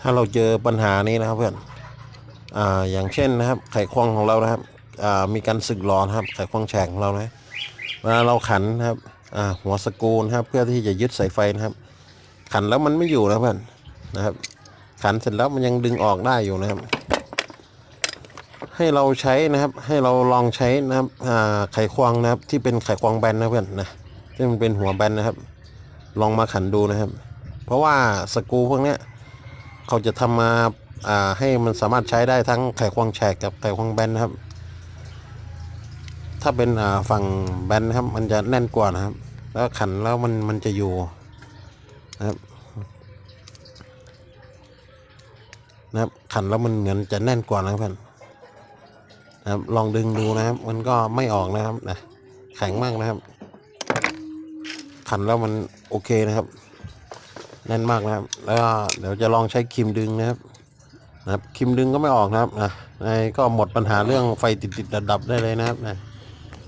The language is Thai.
ถ้าเราเจอปัญหานี้นะครับเพื่อนอ่าอย่างเช่นนะครับ ไขควงของเรานะครับอ่ามีการสึกหลอนะครับ ไขควงแฉกของเรานะเวลาเราขันนะครับอ่าหัวสกรูนะครับ เพื่อที่จะยึดสายไฟนะครับ ขันแล้วมันไม่อยู่นะเพื่อนนะครับ ขันเสร็จแล้วมันยังดึงออกได้อยู่นะครับ ให้เราใช้นะครับ ให้เราลองใช้นะครับอ่าไขควงนะครับ ที่เป็นไขควงแบนนะเพื่อนนะที่มันเป็นหัวแบนนะครับ ลองมาขันดูนะครับ เพราะว่าสกรูพวกเนี้ย เขาจะทำมาอ่าให้มันสามารถใช้ได้ทั้งไขควงแฉกกับไขควงแบนนะครับ ถ้าเป็นอ่าฝั่งแบนครับ มันจะแน่นกว่านะครับ แล้วขันแล้วมันมันจะอยู่นะครับนะครับขันแล้วมันเหมือนจะแน่นกว่านะครับเพื่อนนะครับลองดึงดูนะครับ มันก็ไม่ออกนะครับนะแข็งมากนะครับ ขันแล้วมันโอเคนะครับ แน่นมากนะครับ แล้วก็เดี๋ยวจะลองใช้ครีมดึงนะครับนะครับครีมดึงก็ไม่ออกนะครับนะในก็หมดปัญหาเรื่องไฟติดติดดับได้เลยนะครับนะ